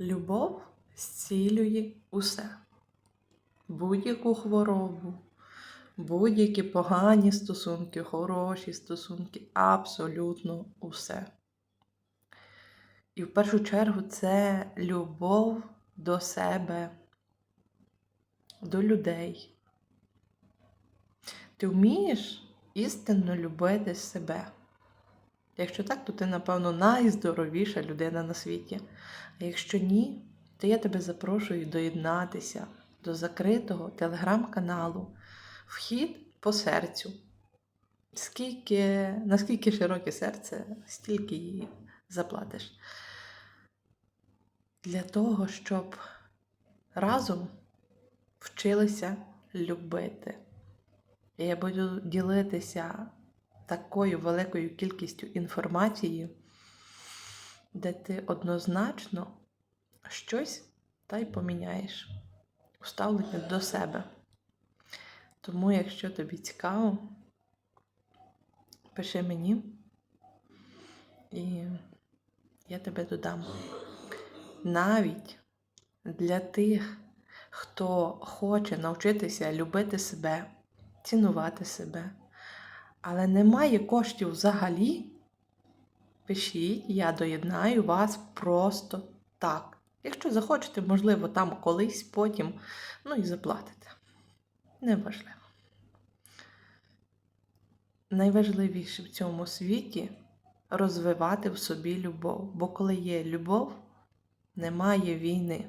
Любов зцілює усе. Будь-яку хворобу, будь-які погані стосунки, хороші стосунки, абсолютно усе. І в першу чергу це любов до себе, до людей. Ти вмієш істинно любити себе. Якщо так, то ти, напевно, найздоровіша людина на світі. А якщо ні, то я тебе запрошую доєднатися до закритого телеграм-каналу Вхід по серцю. Скільки, наскільки широке серце, стільки її заплатиш. Для того, щоб разом вчилися любити. Я буду ділитися такою великою кількістю інформації, де ти однозначно щось та й поміняєш у ставленні до себе. Тому, якщо тобі цікаво, пиши мені, і я тебе додам. Навіть для тих, хто хоче навчитися любити себе, цінувати себе, але немає коштів взагалі, пишіть, я доєднаю вас просто так. Якщо захочете, можливо, там колись, потім, ну і заплатите. Неважливо. Найважливіше в цьому світі розвивати в собі любов. Бо коли є любов, немає війни.